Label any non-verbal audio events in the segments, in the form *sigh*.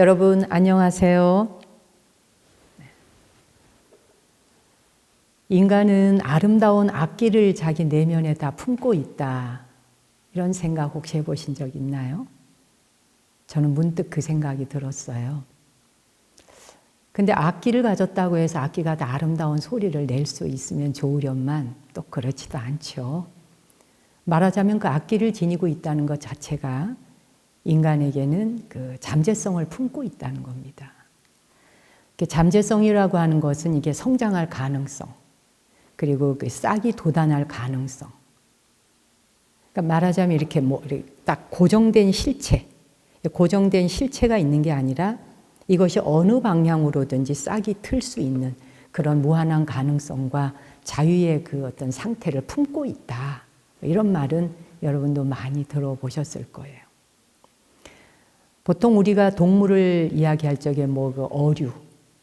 여러분 안녕하세요. 인간은 아름다운 악기를 자기 내면에 다 품고 있다. 이런 생각 혹시 해보신 적 있나요? 저는 문득 그 생각이 들었어요. 근데 악기를 가졌다고 해서 악기가 다 아름다운 소리를 낼 수 있으면 좋으련만 또 그렇지도 않죠. 말하자면 그 악기를 지니고 있다는 것 자체가 인간에게는 그 잠재성을 품고 있다는 겁니다. 잠재성이라고 하는 것은 이게 성장할 가능성, 그리고 그 싹이 돋아날 가능성. 그러니까 말하자면 이렇게 뭐 딱 고정된 실체, 고정된 실체가 있는 게 아니라 이것이 어느 방향으로든지 싹이 틀 수 있는 그런 무한한 가능성과 자유의 그 어떤 상태를 품고 있다. 이런 말은 여러분도 많이 들어보셨을 거예요. 보통 우리가 동물을 이야기할 적에 뭐 그 어류,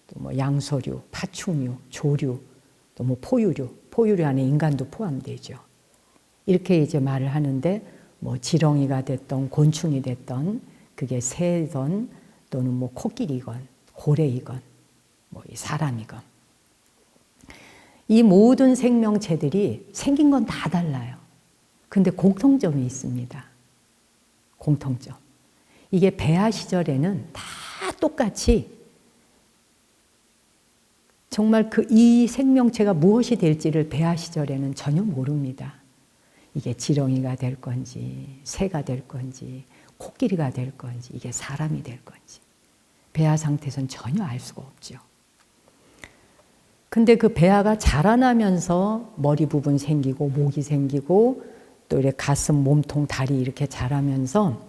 또 뭐 양서류, 파충류, 조류, 또 뭐 포유류, 포유류 안에 인간도 포함되죠. 이렇게 이제 말을 하는데 뭐 지렁이가 됐던 곤충이 됐던 그게 새든 또는 뭐 코끼리건 고래이건 뭐 사람이건 이 모든 생명체들이 생긴 건 다 달라요. 근데 공통점이 있습니다. 공통점. 이게 배아 시절에는 다 똑같이 정말 그 이 생명체가 무엇이 될지를 배아 시절에는 전혀 모릅니다. 이게 지렁이가 될 건지, 새가 될 건지, 코끼리가 될 건지, 이게 사람이 될 건지. 배아 상태에서는 전혀 알 수가 없죠. 근데 그 배아가 자라나면서 머리 부분 생기고, 목이 생기고, 또 이렇게 가슴, 몸통, 다리 이렇게 자라면서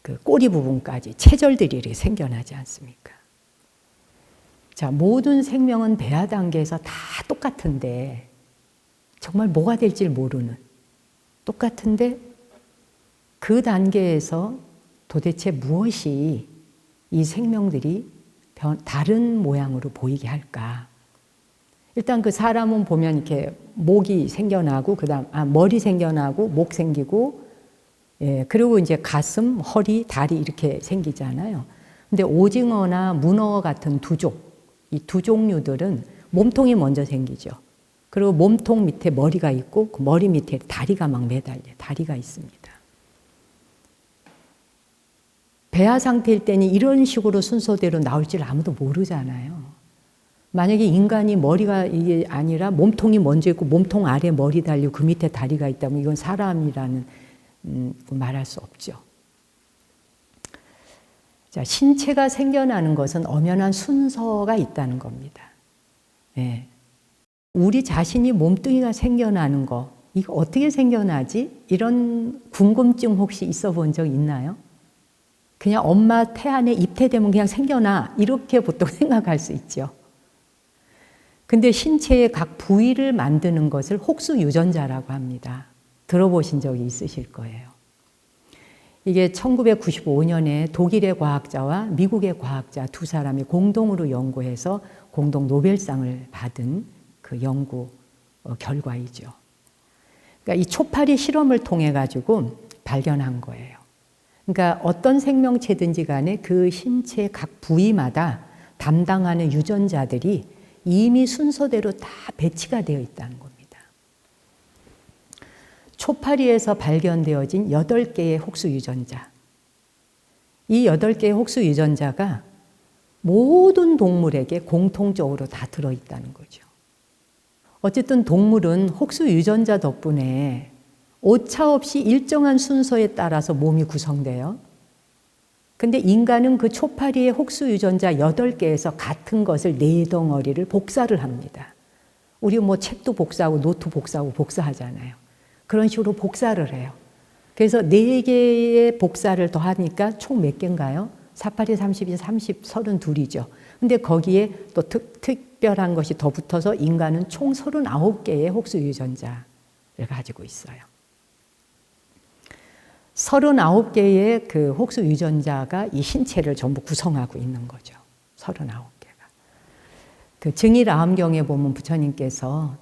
그 꼬리 부분까지 체절들이 이렇게 생겨나지 않습니까? 자, 모든 생명은 배아 단계에서 다 똑같은데 정말 뭐가 될지 모르는 똑같은데 그 단계에서 도대체 무엇이 이 생명들이 다른 모양으로 보이게 할까? 일단 그 사람은 보면 이렇게 목이 생겨나고 그다음 아 머리 생겨나고 목 생기고 예, 그리고 이제 가슴, 허리, 다리 이렇게 생기잖아요. 근데 오징어나 문어 같은 두족, 이두 종류들은 몸통이 먼저 생기죠. 그리고 몸통 밑에 머리가 있고 그 머리 밑에 다리가 막 매달려 다리가 있습니다. 배아 상태일 때는 이런 식으로 순서대로 나올 줄 아무도 모르잖아요. 만약에 인간이 머리가 이게 아니라 몸통이 먼저 있고 몸통 아래 머리 달리고 그 밑에 다리가 있다면 이건 사람이라는 음, 말할 수 없죠. 자, 신체가 생겨나는 것은 엄연한 순서가 있다는 겁니다. 네. 우리 자신이 몸뚱이가 생겨나는 거, 이거 어떻게 생겨나지? 이런 궁금증 혹시 있어 본 적 있나요? 그냥 엄마 태 안에 입태되면 그냥 생겨나. 이렇게 보통 *laughs* 생각할 수 있죠. 근데 신체의 각 부위를 만드는 것을 혹수 유전자라고 합니다. 들어보신 적이 있으실 거예요. 이게 1995년에 독일의 과학자와 미국의 과학자 두 사람이 공동으로 연구해서 공동 노벨상을 받은 그 연구 어, 결과이죠. 그러니까 이 초파리 실험을 통해 가지고 발견한 거예요. 그러니까 어떤 생명체든지 간에 그 신체 각 부위마다 담당하는 유전자들이 이미 순서대로 다 배치가 되어 있다는 겁니다. 초파리에서 발견되어진 8개의 혹수 유전자. 이 8개의 혹수 유전자가 모든 동물에게 공통적으로 다 들어있다는 거죠. 어쨌든 동물은 혹수 유전자 덕분에 오차 없이 일정한 순서에 따라서 몸이 구성돼요. 근데 인간은 그 초파리의 혹수 유전자 8개에서 같은 것을 네 덩어리를 복사를 합니다. 우리 뭐 책도 복사하고 노트 복사하고 복사하잖아요. 그런 식으로 복사를 해요. 그래서 네 개의 복사를 더 하니까 총 몇 개인가요? 48이 32, 30, 32이죠. 근데 거기에 또 특, 특 별한 것이 더 붙어서 인간은 총 39개의 혹수 유전자를 가지고 있어요. 39개의 그 혹수 유전자가 이 신체를 전부 구성하고 있는 거죠. 39개가. 그 증일 아함경에 보면 부처님께서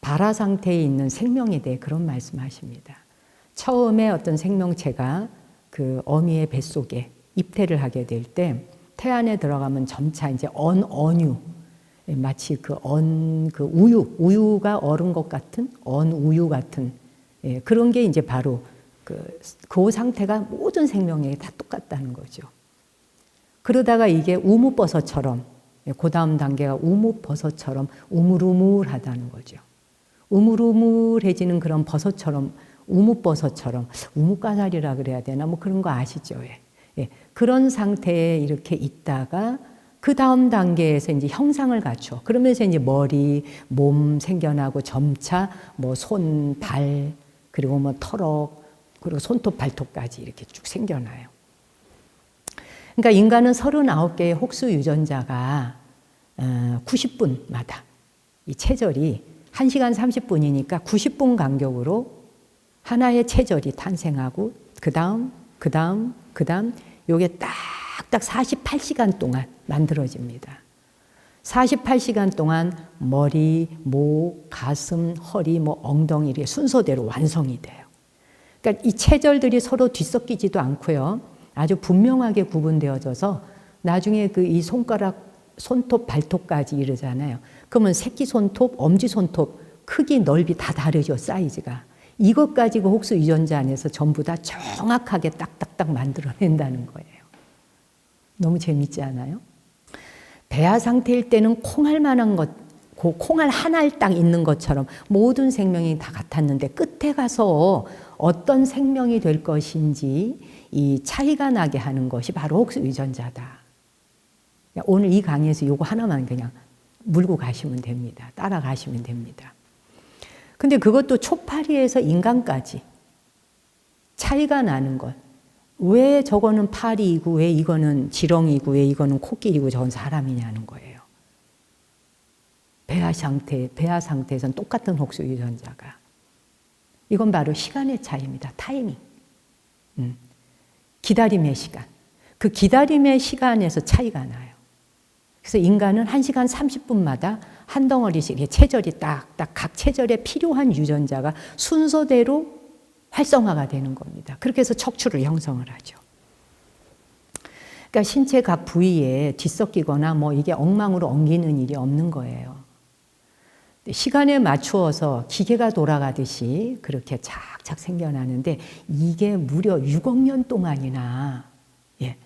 발화 상태에 있는 생명에 대해 그런 말씀하십니다. 처음에 어떤 생명체가 그 어미의 뱃속에 입태를 하게 될 때 태안에 들어가면 점차 이제 언 언유 마치 그 언 그 우유 우유가 얼은 것 같은 언 우유 같은 예, 그런 게 이제 바로 그, 그 상태가 모든 생명에 다 똑같다는 거죠. 그러다가 이게 우무버섯처럼 예, 그 다음 단계가 우무버섯처럼 우물우물하다는 거죠. 우물우물해지는 그런 버섯처럼 우무버섯처럼 우무가살이라 그래야 되나 뭐 그런 거 아시죠? 예. 예. 그런 상태에 이렇게 있다가 그 다음 단계에서 이제 형상을 갖춰. 그러면서 이제 머리, 몸 생겨나고 점차 뭐 손, 발, 그리고 뭐 털럭, 그리고 손톱, 발톱까지 이렇게 쭉 생겨나요. 그러니까 인간은 39개의 혹수 유전자가 90분마다 어, 이 체절이 1시간 30분이니까 90분 간격으로 하나의 체절이 탄생하고 그 다음, 그 다음, 그 다음 요게 딱 딱 48시간 동안 만들어집니다. 48시간 동안 머리, 목, 가슴, 허리, 뭐 엉덩이 이렇게 순서대로 완성이 돼요. 그러니까 이 체절들이 서로 뒤섞이지도 않고요. 아주 분명하게 구분되어져서 나중에 그 이 손가락, 손톱, 발톱까지 이르잖아요. 그러면 새끼 손톱, 엄지 손톱 크기, 넓이 다 다르죠, 사이즈가. 이것 가지고 혹수 유전자 안에서 전부 다 정확하게 딱딱딱 만들어낸다는 거예요. 너무 재밌지 않아요? 배아 상태일 때는 콩알 만한 것, 그 콩알 하나를 딱 있는 것처럼 모든 생명이 다 같았는데 끝에 가서 어떤 생명이 될 것인지 이 차이가 나게 하는 것이 바로 유전자다. 오늘 이 강의에서 요거 하나만 그냥 물고 가시면 됩니다. 따라가시면 됩니다. 근데 그것도 초파리에서 인간까지 차이가 나는 것. 왜 저거는 파리이고 왜 이거는 지렁이고 왜 이거는 코끼리고 저건 사람이냐는 거예요. 배아 상태, 배아 상태에선 똑같은 혹수 유전자가. 이건 바로 시간의 차이입니다. 타이밍. 음. 기다림의 시간. 그 기다림의 시간에서 차이가 나요. 그래서 인간은 1시간 30분마다 한 덩어리씩 체절이 딱딱 각 체절에 필요한 유전자가 순서대로 활성화가 되는 겁니다. 그렇게 해서 척추를 형성을 하죠. 그러니까 신체 각 부위에 뒤섞이거나 뭐 이게 엉망으로 엉기는 일이 없는 거예요. 시간에 맞추어서 기계가 돌아가듯이 그렇게 착착 생겨나는데 이게 무려 6억 년 동안이나 예,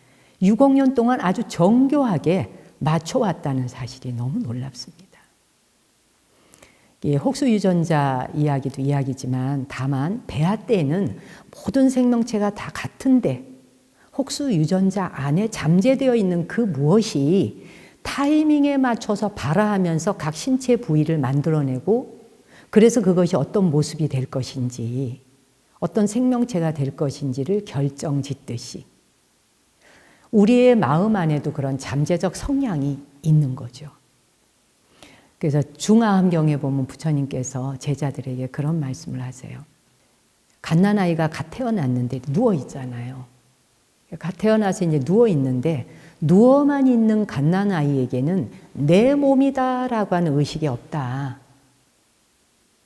6억 년 동안 아주 정교하게 맞춰왔다는 사실이 너무 놀랍습니다. 혹수 유전자 이야기도 이야기지만 다만 배아 때는 모든 생명체가 다 같은데 혹수 유전자 안에 잠재되어 있는 그 무엇이 타이밍에 맞춰서 발화하면서 각 신체 부위를 만들어내고 그래서 그것이 어떤 모습이 될 것인지 어떤 생명체가 될 것인지를 결정 짓듯이 우리의 마음 안에도 그런 잠재적 성향이 있는 거죠. 그래서 중화함경에 보면 부처님께서 제자들에게 그런 말씀을 하세요. 갓난아이가 갓 태어났는데 누워 있잖아요. 갓 태어나서 이제 누워 있는데 누워만 있는 갓난아이에게는 내 몸이다라고 하는 의식이 없다.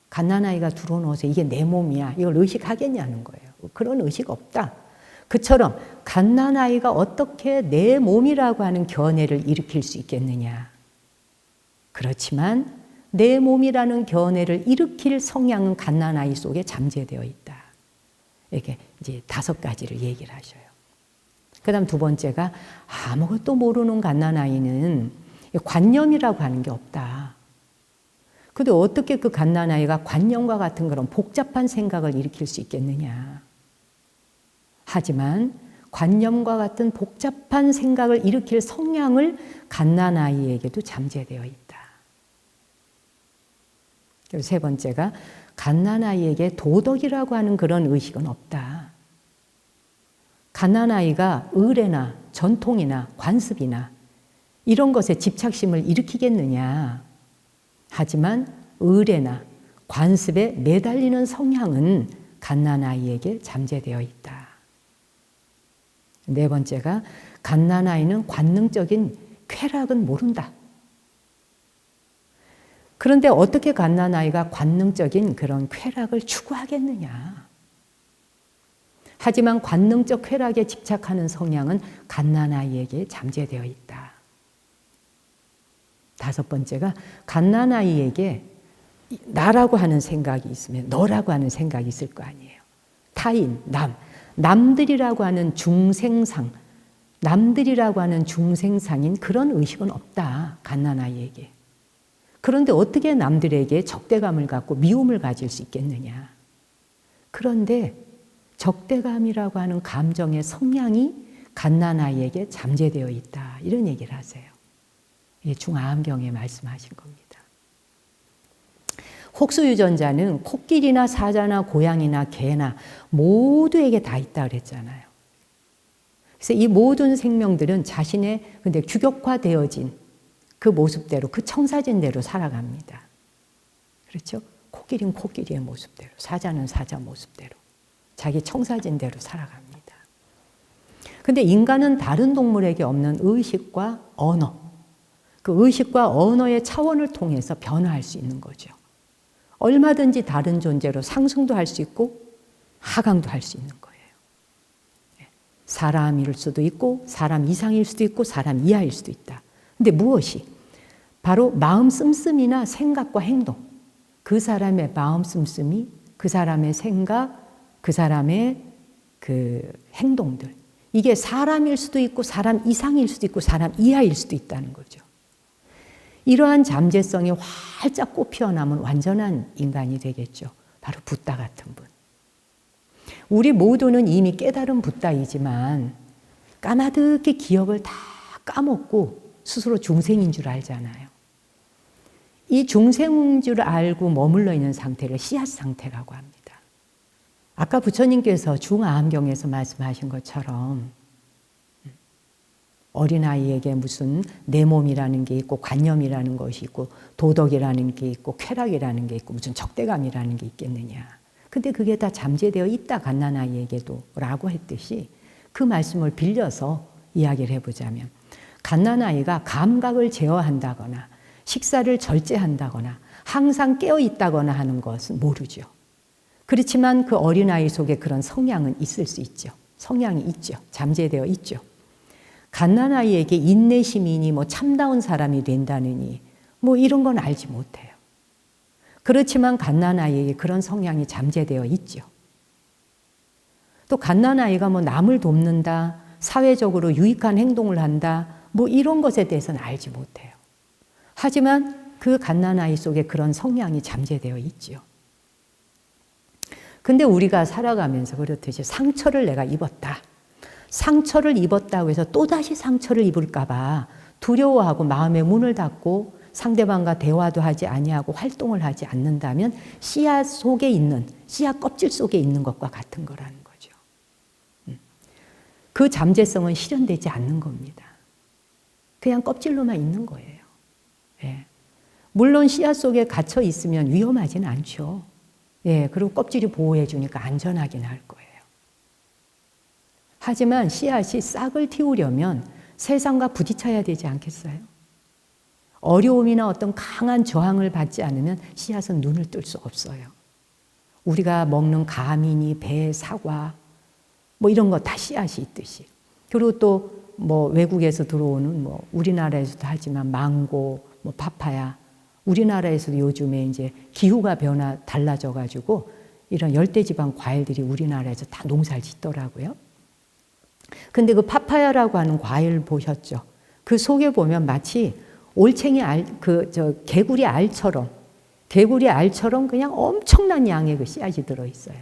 갓난아이가 들어놓아서 이게 내 몸이야. 이걸 의식하겠냐는 거예요. 그런 의식 없다. 그처럼 갓난아이가 어떻게 내 몸이라고 하는 견해를 일으킬 수 있겠느냐. 그렇지만 내 몸이라는 견해를 일으킬 성향은 갓난아이 속에 잠재되어 있다. 이렇게 이제 다섯 가지를 얘기를 하셔요. 그 다음 두 번째가 아무것도 모르는 갓난아이는 관념이라고 하는 게 없다. 근데 어떻게 그 갓난아이가 관념과 같은 그런 복잡한 생각을 일으킬 수 있겠느냐. 하지만 관념과 같은 복잡한 생각을 일으킬 성향을 갓난아이에게도 잠재되어 있다. 그리고 세 번째가 갓난아이에게 도덕이라고 하는 그런 의식은 없다. 갓난아이가 의례나 전통이나 관습이나 이런 것에 집착심을 일으키겠느냐. 하지만 의례나 관습에 매달리는 성향은 갓난아이에게 잠재되어 있다. 네 번째가 갓난아이는 관능적인 쾌락은 모른다. 그런데 어떻게 갓난아이가 관능적인 그런 쾌락을 추구하겠느냐. 하지만 관능적 쾌락에 집착하는 성향은 갓난아이에게 잠재되어 있다. 다섯 번째가 갓난아이에게 나라고 하는 생각이 있으면 너라고 하는 생각이 있을 거 아니에요. 타인, 남, 남들이라고 하는 중생상, 남들이라고 하는 중생상인 그런 의식은 없다. 갓난아이에게. 그런데 어떻게 남들에게 적대감을 갖고 미움을 가질 수 있겠느냐. 그런데 적대감이라고 하는 감정의 성향이 갓난아이에게 잠재되어 있다. 이런 얘기를 하세요. 이게 중암경에 말씀하신 겁니다. 혹수 유전자는 코끼리나 사자나 고양이나 개나 모두에게 다 있다 그랬잖아요. 그래서 이 모든 생명들은 자신의 근데 규격화되어진 그 모습대로 그 청사진대로 살아갑니다. 그렇죠? 코끼리는 코끼리의 모습대로, 사자는 사자 모습대로, 자기 청사진대로 살아갑니다. 근데 인간은 다른 동물에게 없는 의식과 언어, 그 의식과 언어의 차원을 통해서 변화할 수 있는 거죠. 얼마든지 다른 존재로 상승도 할 수 있고 하강도 할 수 있는 거예요. 예. 사람일 수도 있고 사람 이상일 수도 있고 사람 이하일 수도 있다. 근데 무엇이? 바로 마음 씀씀이나 생각과 행동. 그 사람의 마음 씀씀이 그 사람의 생각, 그 사람의 그 행동들. 이게 사람일 수도 있고 사람 이상일 수도 있고 사람 이하일 수도 있다는 거죠. 이러한 잠재성이 활짝 꽃피어남은 완전한 인간이 되겠죠. 바로 붓다 같은 분. 우리 모두는 이미 깨달은 붓다이지만 까마득히 기억을 다 까먹고 스스로 중생인 줄 알잖아요. 이 중생인 줄 알고 머물러 있는 상태를 씨앗 상태라고 합니다. 아까 부처님께서 중아함경에서 말씀하신 것처럼 어린아이에게 무슨 내 몸이라는 게 있고 관념이라는 것이 있고 도덕이라는 게 있고 쾌락이라는 게 있고 무슨 적대감이라는 게 있겠느냐. 근데 그게 다 잠재되어 있다 갓난아이에게도 라고 했듯이 그 말씀을 빌려서 이야기를 해보자면 갓난아이가 감각을 제어한다거나 식사를 절제한다거나 항상 깨어 있다거나 하는 것은 모르죠. 그렇지만 그 어린아이 속에 그런 성향은 있을 수 있죠. 성향이 있죠. 잠재되어 있죠. 갓난아이에게 인내심이니 뭐 참다운 사람이 된다느니 뭐 이런 건 알지 못해요. 그렇지만 갓난아이에게 그런 성향이 잠재되어 있죠. 또 갓난아이가 뭐 남을 돕는다, 사회적으로 유익한 행동을 한다, 뭐 이런 것에 대해서는 알지 못해요. 하지만 그 갓난아이 속에 그런 성향이 잠재되어 있죠. 근데 우리가 살아가면서 그렇듯이 상처를 내가 입었다. 상처를 입었다고 해서 또다시 상처를 입을까봐 두려워하고 마음의 문을 닫고 상대방과 대화도 하지 아니하고 활동을 하지 않는다면 씨앗 속에 있는 씨앗 껍질 속에 있는 것과 같은 거라는 거죠. 음. 그 잠재성은 실현되지 않는 겁니다. 그냥 껍질로만 있는 거예요. 예. 물론 씨앗 속에 갇혀 있으면 위험하지는 않죠. 예, 그리고 껍질이 보호해 주니까 안전하긴 할 거예요. 하지만 씨앗이 싹을 틔우려면 세상과 부딪혀야 되지 않겠어요? 어려움이나 어떤 강한 저항을 받지 않으면 씨앗은 눈을 뜰 수 없어요. 우리가 먹는 가미니, 배, 사과, 뭐 이런 거 다 씨앗이 있듯이. 그리고 또 뭐 외국에서 들어오는 뭐 우리나라에서도 하지만 망고, 뭐 파파야. 우리나라에서도 요즘에 이제 기후가 변화 달라져 가지고 이런 열대지방 과일들이 우리나라에서 다 농사를 짓더라고요. 근데 그 파파야라고 하는 과일 보셨죠? 그 속에 보면 마치 올챙이 알, 그, 저, 개구리 알처럼, 개구리 알처럼 그냥 엄청난 양의 그 씨앗이 들어있어요.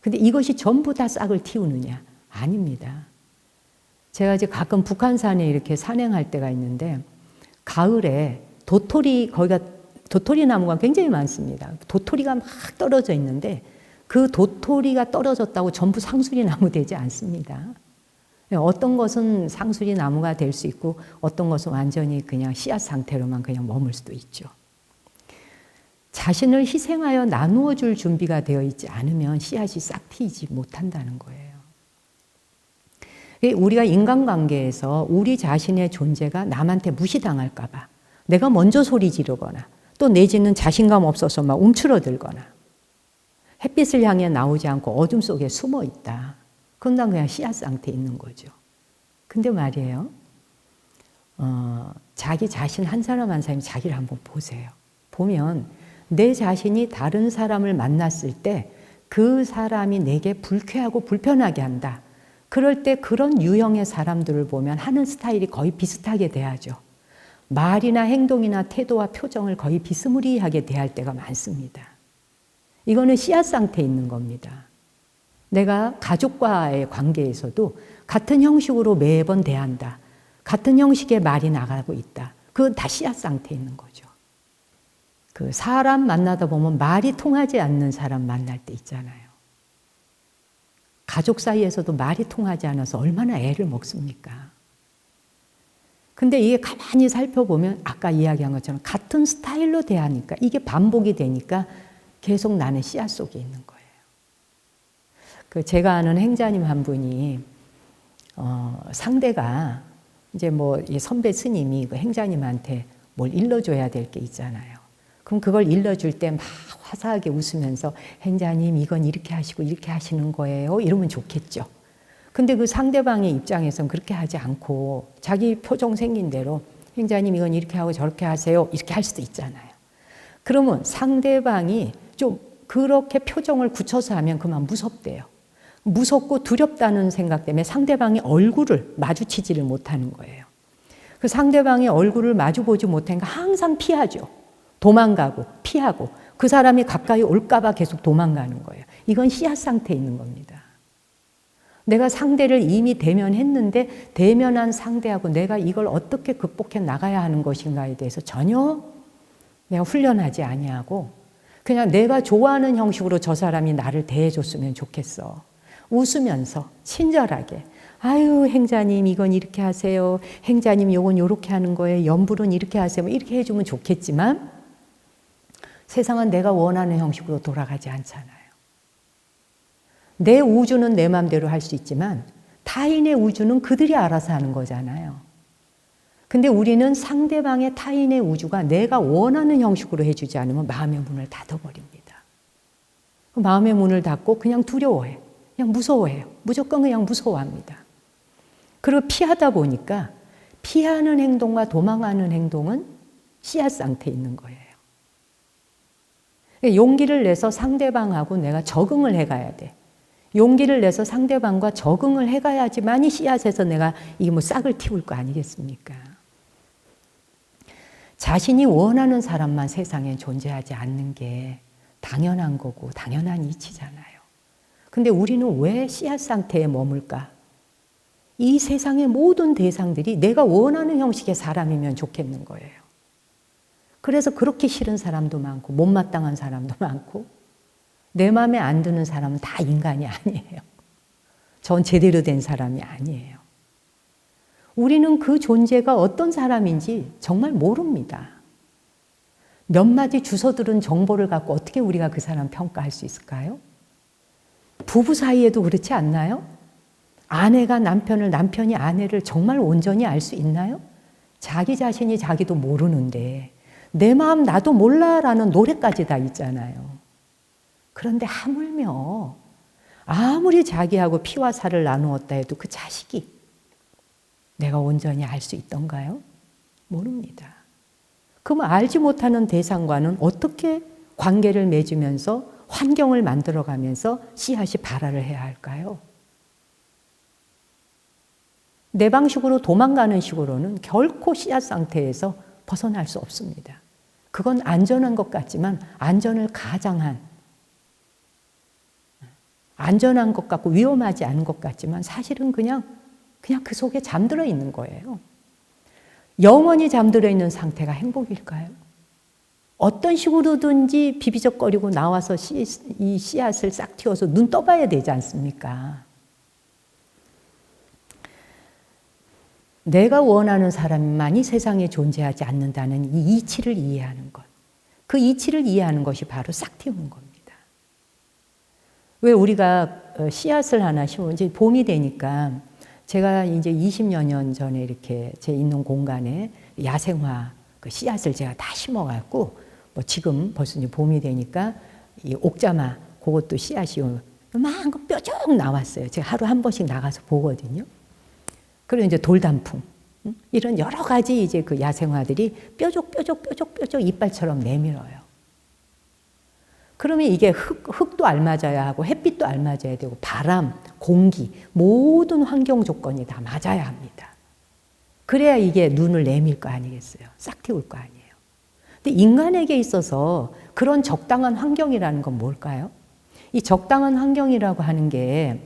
근데 이것이 전부 다 싹을 틔우느냐? 아닙니다. 제가 이제 가끔 북한산에 이렇게 산행할 때가 있는데, 가을에 도토리, 거기가 도토리 나무가 굉장히 많습니다. 도토리가 막 떨어져 있는데, 그 도토리가 떨어졌다고 전부 상수리 나무 되지 않습니다. 네, 어떤 것은 상수리 나무가 될 수 있고 어떤 것은 완전히 그냥 씨앗 상태로만 그냥 머물 수도 있죠. 자신을 희생하여 나누어 줄 준비가 되어 있지 않으면 씨앗이 싹 트이지 못한다는 거예요. 이 우리가 인간관계에서 우리 자신의 존재가 남한테 무시당할까봐 내가 먼저 소리 지르거나 또 내지는 자신감 없어서 막 움츠러들거나 햇빛을 향해 나오지 않고 어둠 속에 숨어 있다. 그건 난 그냥 씨앗 상태에 있는 거죠. 근데 말이에요. 어, 자기 자신 한 사람 한 사람이 자기를 한번 보세요. 보면 내 자신이 다른 사람을 만났을 때 그 사람이 내게 불쾌하고 불편하게 한다. 그럴 때 그런 유형의 사람들을 보면 하는 스타일이 거의 비슷하게 돼야죠. 말이나 행동이나 태도와 표정을 거의 비스무리하게 대할 때가 많습니다. 이거는 씨앗 상태에 있는 겁니다. 내가 가족과의 관계에서도 같은 형식으로 매번 대한다. 같은 형식의 말이 나가고 있다. 그건 다 씨앗 상태에 있는 거죠. 그 사람 만나다 보면 말이 통하지 않는 사람 만날 때 있잖아요. 가족 사이에서도 말이 통하지 않아서 얼마나 애를 먹습니까? 근데 이게 가만히 살펴보면 아까 이야기한 것처럼 같은 스타일로 대하니까 이게 반복이 되니까 계속 나는 씨앗 속에 있는 거예요. 그 제가 아는 행자님 한 분이 어, 상대가 이제 뭐 선배 스님이 그 행자님한테 뭘 일러줘야 될 게 있잖아요. 그럼 그걸 일러줄 때 막 화사하게 웃으면서 행자님 이건 이렇게 하시고 이렇게 하시는 거예요. 이러면 좋겠죠. 근데 그 상대방의 입장에선 그렇게 하지 않고 자기 표정 생긴 대로 행자님 이건 이렇게 하고 저렇게 하세요. 이렇게 할 수도 있잖아요. 그러면 상대방이 좀 그렇게 표정을 굳혀서 하면 그만 무섭대요. 무섭고 두렵다는 생각 때문에 상대방의 얼굴을 마주치지를 못하는 거예요. 그 상대방의 얼굴을 마주보지 못하니까 항상 피하죠. 도망가고 피하고 그 사람이 가까이 올까봐 계속 도망가는 거예요. 이건 씨앗 상태에 있는 겁니다. 내가 상대를 이미 대면했는데 대면한 상대하고 내가 이걸 어떻게 극복해 나가야 하는 것인가에 대해서 전혀 내가 훈련하지 아니하고 그냥 내가 좋아하는 형식으로 저 사람이 나를 대해줬으면 좋겠어. 웃으면서 친절하게 아유 행자님 이건 이렇게 하세요. 행자님 요건 요렇게 하는 거예요. 연불은 이렇게 하세요. 뭐 이렇게 해주면 좋겠지만 세상은 내가 원하는 형식으로 돌아가지 않잖아요. 내 우주는 내 마음대로 할 수 있지만 타인의 우주는 그들이 알아서 하는 거잖아요. 근데 우리는 상대방의 타인의 우주가 내가 원하는 형식으로 해주지 않으면 마음의 문을 닫아버립니다. 마음의 문을 닫고 그냥 두려워해. 그냥 무서워해요. 무조건 그냥 무서워합니다. 그리고 피하다 보니까 피하는 행동과 도망하는 행동은 씨앗 상태에 있는 거예요. 용기를 내서 상대방하고 내가 적응을 해가야 돼. 용기를 내서 상대방과 적응을 해가야지만이 씨앗에서 내가 이게 뭐 싹을 틔울 거 아니겠습니까? 자신이 원하는 사람만 세상에 존재하지 않는 게 당연한 거고 당연한 이치잖아요. 근데 우리는 왜 씨앗 상태에 머물까? 이 세상의 모든 대상들이 내가 원하는 형식의 사람이면 좋겠는 거예요. 그래서 그렇게 싫은 사람도 많고 못마땅한 사람도 *laughs* 많고 내 마음에 안 드는 사람은 다 인간이 아니에요. 전 제대로 된 사람이 아니에요. 우리는 그 존재가 어떤 사람인지 정말 모릅니다. 몇 마디 주워 들은 정보를 갖고 어떻게 우리가 그 사람 평가할 수 있을까요? 부부 사이에도 그렇지 않나요? 아내가 남편을, 남편이 아내를 정말 온전히 알 수 있나요? 자기 자신이 자기도 모르는데 내 마음 나도 몰라라는 노래까지 다 있잖아요. 그런데 하물며 아무리 자기하고 피와 살을 나누었다 해도 그 자식이 내가 온전히 알 수 있던가요? 모릅니다. 그럼 알지 못하는 대상과는 어떻게 관계를 맺으면서 환경을 만들어가면서 씨앗이 발화를 해야 할까요? 내 방식으로 도망가는 식으로는 결코 씨앗 상태에서 벗어날 수 없습니다. 그건 안전한 것 같지만 안전을 가장한 안전한 것 같고 위험하지 않은 것 같지만 사실은 그냥 그냥 그 속에 잠들어 있는 거예요. 영원히 잠들어 있는 상태가 행복일까요? 어떤 식으로든지 비비적거리고 나와서 씨, 이 씨앗을 싹 틔워서 눈 떠봐야 되지 않습니까? 내가 원하는 사람만이 세상에 존재하지 않는다는 이 이치를 이해하는 것. 그 이치를 이해하는 것이 바로 싹 틔우는 겁니다. 왜 우리가 어, 씨앗을 하나 심으면 이제 봄이 되니까 제가 이제 20여 년 전에 이렇게 제 있는 공간에 야생화 그 씨앗을 제가 다 심어갖고 뭐 지금 벌써 이제 봄이 되니까 이 옥자마 그것도 씨앗이 요만큼 뾰족 나왔어요. 제가 하루 한 번씩 나가서 보거든요. 그리고 이제 돌단풍 응? 이런 여러 가지 이제 그 야생화들이 뾰족 뾰족 뾰족 뾰족 이빨처럼 내밀어요. 그러면 이게 흙, 흙도 알맞아야 하고 햇빛도 알맞아야 되고 바람, 공기 모든 환경 조건이 다 맞아야 합니다. 그래야 이게 눈을 내밀 거 아니겠어요. 싹 틔울 거 아니에요. 근데 인간에게 있어서 그런 적당한 환경이라는 건 뭘까요? 이 적당한 환경이라고 하는 게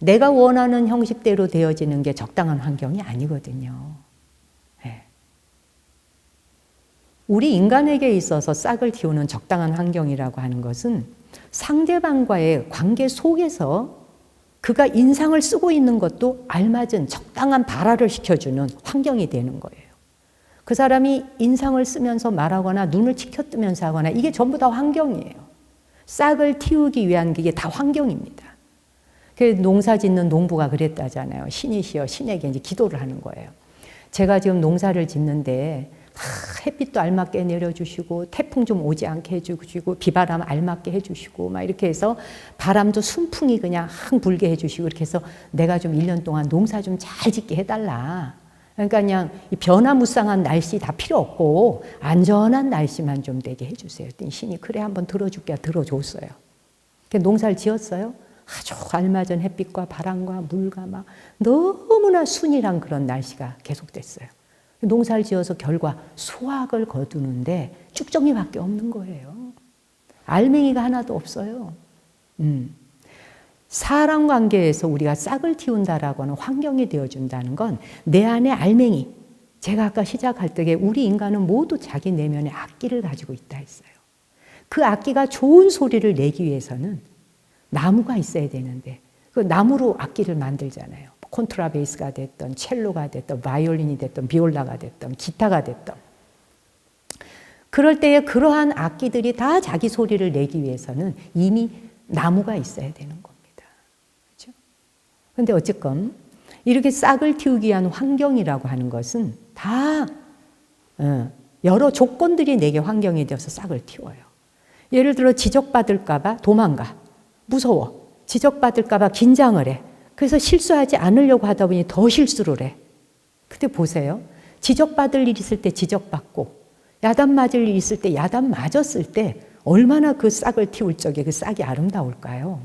내가 원하는 형식대로 되어지는 게 적당한 환경이 아니거든요. 네. 우리 인간에게 있어서 싹을 틔우는 적당한 환경이라고 하는 것은 상대방과의 관계 속에서 그가 인상을 쓰고 있는 것도 알맞은 적당한 발화를 시켜주는 환경이 되는 거예요. 그 사람이 인상을 쓰면서 말하거나 눈을 치켜뜨면서 하거나 이게 전부 다 환경이에요. 싹을 틔우기 위한 게 다 환경입니다. 그 농사 짓는 농부가 그랬다잖아요. 신이시여 신에게 이제 기도를 하는 거예요. 제가 지금 농사를 짓는데 햇빛도 알맞게 내려주시고 태풍 좀 오지 않게 해주시고 비바람 알맞게 해주시고 막 이렇게 해서 바람도 순풍이 그냥 항 불게 해주시고 이렇게 해서 내가 좀 1년 동안 농사 좀 잘 짓게 해달라. 그러니까 그냥 변화무쌍한 날씨 다 필요 없고 안전한 날씨만 좀 되게 해주세요. 신이 그래 한번 들어줄게 들어줬어요. 농사를 지었어요. 아주 알맞은 햇빛과 바람과 물과 막 너무나 순이란 그런 날씨가 계속됐어요. 농사를 지어서 결과 수확을 거두는데 쭉정이밖에 없는 거예요. 알맹이가 하나도 없어요. 음. 사람 관계에서 우리가 싹을 틔운다라고 하는 환경이 되어준다는 건 내 안에 알맹이. 제가 아까 시작할 때 우리 인간은 모두 자기 내면에 악기를 가지고 있다 했어요. 그 악기가 좋은 소리를 내기 위해서는 나무가 있어야 되는데 그 나무로 악기를 만들잖아요. 콘트라베이스가 됐던 첼로가 됐던 바이올린이 됐던 비올라가 됐던 기타가 됐던 그럴 때에 그러한 악기들이 다 자기 소리를 내기 위해서는 이미 나무가 있어야 되는 겁니다. 그렇죠? 근데 어쨌건 이렇게 싹을 틔우기 위한 환경이라고 하는 것은 다 어, 여러 조건들이 내게 환경이 되어서 싹을 틔워요. 예를 들어 지적받을까봐 도망가. 무서워. 지적받을까봐 긴장을 해. 그래서 실수하지 않으려고 하다 보니 더 실수를 해. 근데 보세요. 지적받을 일 있을 때 지적받고, 야단 맞을 일 있을 때 야단 맞았을 때 얼마나 그 싹을 틔울 적에 그 싹이 아름다울까요?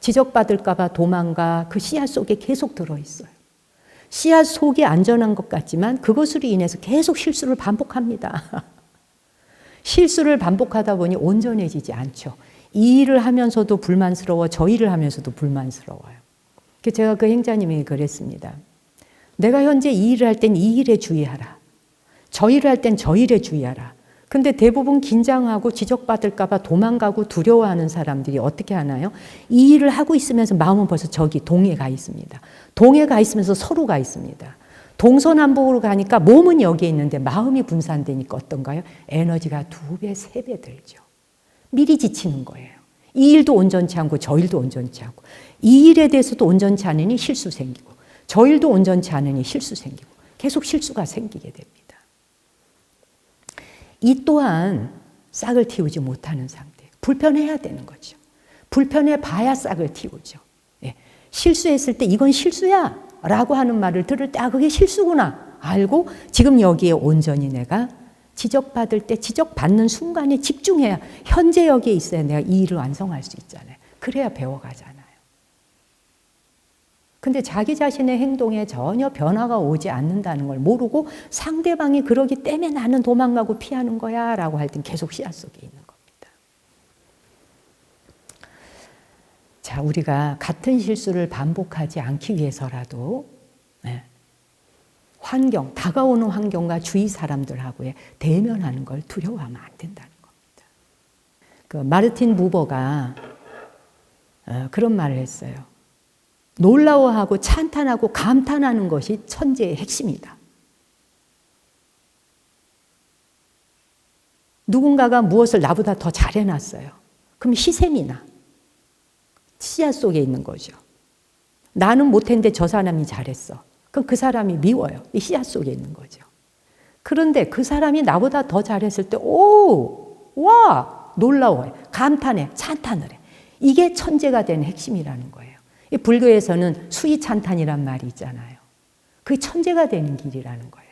지적받을까봐 도망가 그 씨앗 속에 계속 들어있어요. 씨앗 속이 안전한 것 같지만 그것으로 인해서 계속 실수를 반복합니다. *laughs* 실수를 반복하다 보니 온전해지지 않죠. 이 일을 하면서도 불만스러워, 저 일을 하면서도 불만스러워요. 제가 그 행자님에게 그랬습니다. 내가 현재 이 일을 할 땐 이 일에 주의하라. 저 일을 할 땐 저 일에 주의하라. 근데 대부분 긴장하고 지적받을까봐 도망가고 두려워하는 사람들이 어떻게 하나요? 이 일을 하고 있으면서 마음은 벌써 저기 동해 가 있습니다. 동해 가 있으면서 서로 가 있습니다. 동서남북으로 가니까 몸은 여기에 있는데 마음이 분산되니까 어떤가요? 에너지가 두 배, 세 배 들죠. 미리 지치는 거예요. 이 일도 온전치 않고 저 일도 온전치 않고 이 일에 대해서도 온전치 않으니 실수 생기고 저 일도 온전치 않으니 실수 생기고 계속 실수가 생기게 됩니다. 이 또한 싹을 틔우지 못하는 상태. 불편해야 되는 거죠. 불편해 봐야 싹을 틔우죠. 예. 실수했을 때 이건 실수야 라고 하는 말을 들을 때 아, 그게 실수구나 알고 지금 여기에 온전히 내가 지적받을 때 지적받는 순간에 집중해야 현재 여기에 있어야 내가 이 일을 완성할 수 있잖아요. 그래야 배워가잖아요. 근데 자기 자신의 행동에 전혀 변화가 오지 않는다는 걸 모르고 상대방이 그러기 때문에 나는 도망가고 피하는 거야 라고 할 땐 계속 씨앗 속에 있는 겁니다. 자, 우리가 같은 실수를 반복하지 않기 위해서라도 네, 환경, 다가오는 환경과 주위 사람들하고의 대면하는 걸 두려워하면 안 된다는 겁니다. 그 마르틴 부버가 어, 그런 말을 했어요. 놀라워하고 찬탄하고 감탄하는 것이 천재의 핵심이다. 누군가가 무엇을 나보다 더 잘해놨어요. 그럼 희생이나 씨앗 속에 있는 거죠. 나는 못했는데 저 사람이 잘했어. 그럼 그 사람이 미워요. 이 씨앗 속에 있는 거죠. 그런데 그 사람이 나보다 더 잘했을 때, 오, 와, 놀라워요. 감탄해, 찬탄을 해. 이게 천재가 되는 핵심이라는 거예요. 이 불교에서는 수위 찬탄이란 말이 있잖아요. 그게 천재가 되는 길이라는 거예요.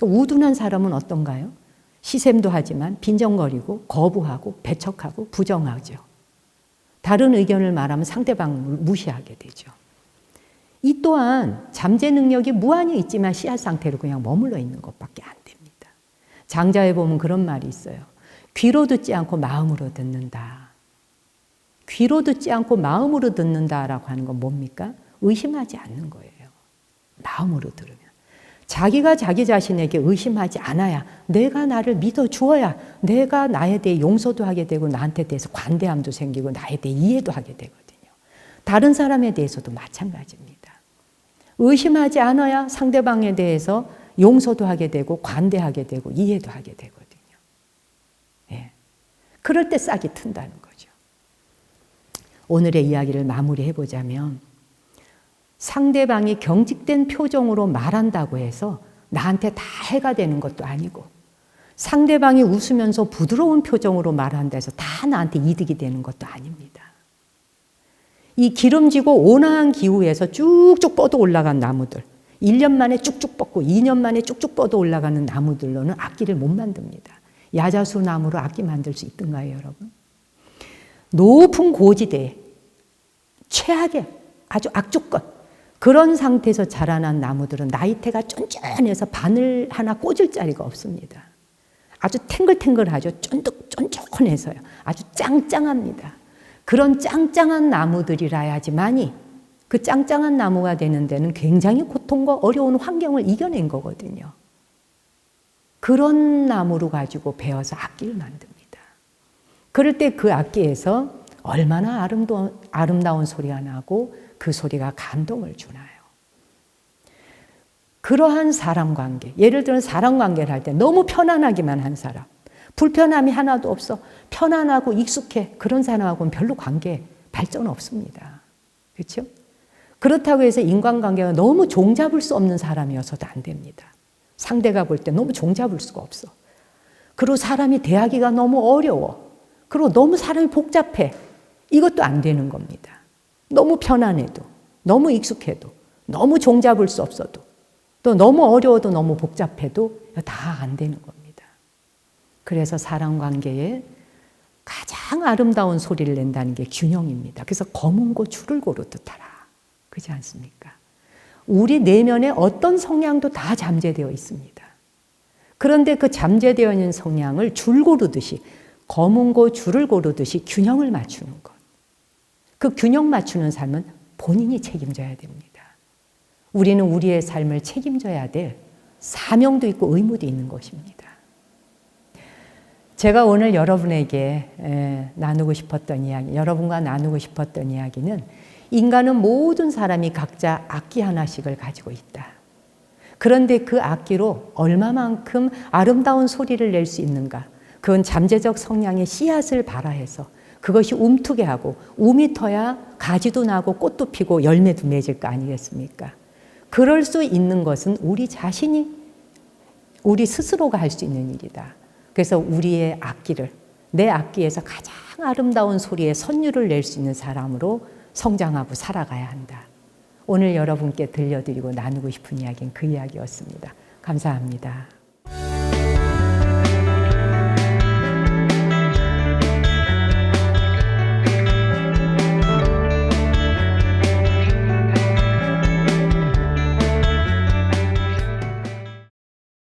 우둔한 사람은 어떤가요? 시샘도 하지만 빈정거리고 거부하고 배척하고 부정하죠. 다른 의견을 말하면 상대방을 무시하게 되죠. 이 또한 잠재 능력이 무한히 있지만 씨앗 상태로 그냥 머물러 있는 것밖에 안 됩니다. 장자에 보면 그런 말이 있어요. 귀로 듣지 않고 마음으로 듣는다. 귀로 듣지 않고 마음으로 듣는다라고 하는 건 뭡니까? 의심하지 않는 거예요. 마음으로 들으면. 자기가 자기 자신에게 의심하지 않아야 내가 나를 믿어 주어야 내가 나에 대해 용서도 하게 되고 나한테 대해서 관대함도 생기고 나에 대해 이해도 하게 되거든요. 다른 사람에 대해서도 마찬가지입니다. 의심하지 않아야 상대방에 대해서 용서도 하게 되고 관대하게 되고 이해도 하게 되거든요. 예. 그럴 때 싹이 튼다는 거죠. 오늘의 이야기를 마무리해 보자면 상대방이 경직된 표정으로 말한다고 해서 나한테 다 해가 되는 것도 아니고 상대방이 웃으면서 부드러운 표정으로 말한다 해서 다 나한테 이득이 되는 것도 아닙니다. 이 기름지고 온화한 기후에서 쭉쭉 뻗어 올라간 나무들, 1년 만에 쭉쭉 뻗고 2년 만에 쭉쭉 뻗어 올라가는 나무들로는 악기를 못 만듭니다. 야자수 나무로 악기 만들 수 있던가요, 여러분? 높은 고지대, 최악의 아주 악조건, 그런 상태에서 자라난 나무들은 나이테가 쫀쫀해서 바늘 하나 꽂을 자리가 없습니다. 아주 탱글탱글하죠. 쫀득, 쫀쫀해서요. 아주 짱짱합니다. 그런 짱짱한 나무들이라야지만이 그 짱짱한 나무가 되는 데는 굉장히 고통과 어려운 환경을 이겨낸 거거든요. 그런 나무로 가지고 베어서 악기를 만듭니다. 그럴 때 그 악기에서 얼마나 아름다운, 아름다운 소리가 나고 그 소리가 감동을 주나요? 그러한 사람 관계, 예를 들어 사람 관계를 할 때 너무 편안하기만 한 사람, 불편함이 하나도 없어. 편안하고 익숙해. 그런 사람하고는 별로 관계 발전 없습니다. 그렇죠? 그렇다고 해서 인간관계가 너무 종잡을 수 없는 사람이어서도 안 됩니다. 상대가 볼 때 너무 종잡을 수가 없어. 그리고 사람이 대하기가 너무 어려워. 그리고 너무 사람이 복잡해. 이것도 안 되는 겁니다. 너무 편안해도, 너무 익숙해도, 너무 종잡을 수 없어도, 또 너무 어려워도 너무 복잡해도 다 안 되는 겁니다. 그래서 사람 관계에 가장 아름다운 소리를 낸다는 게 균형입니다. 그래서 검은 고 줄을 고루 뜻하라. 그렇지 않습니까? 우리 내면에 어떤 성향도 다 잠재되어 있습니다. 그런데 그 잠재되어 있는 성향을 줄 고르듯이 검은 고 줄을 고르듯이 균형을 맞추는 것. 그 균형 맞추는 삶은 본인이 책임져야 됩니다. 우리는 우리의 삶을 책임져야 될 사명도 있고 의무도 있는 것입니다. 제가 오늘 여러분에게 나누고 싶었던 이야기, 여러분과 나누고 싶었던 이야기는 인간은 모든 사람이 각자 악기 하나씩을 가지고 있다. 그런데 그 악기로 얼마만큼 아름다운 소리를 낼 수 있는가? 그건 잠재적 성향의 씨앗을 발화해서 그것이 움트게 하고 움이 터야 가지도 나고 꽃도 피고 열매도 맺을 거 아니겠습니까? 그럴 수 있는 것은 우리 자신이 우리 스스로가 할 수 있는 일이다. 그래서 우리의 악기를 내 악기에서 가장 아름다운 소리에 선율을 낼 수 있는 사람으로 성장하고 살아가야 한다. 오늘 여러분께 들려드리고 나누고 싶은 이야기는 그 이야기였습니다. 감사합니다.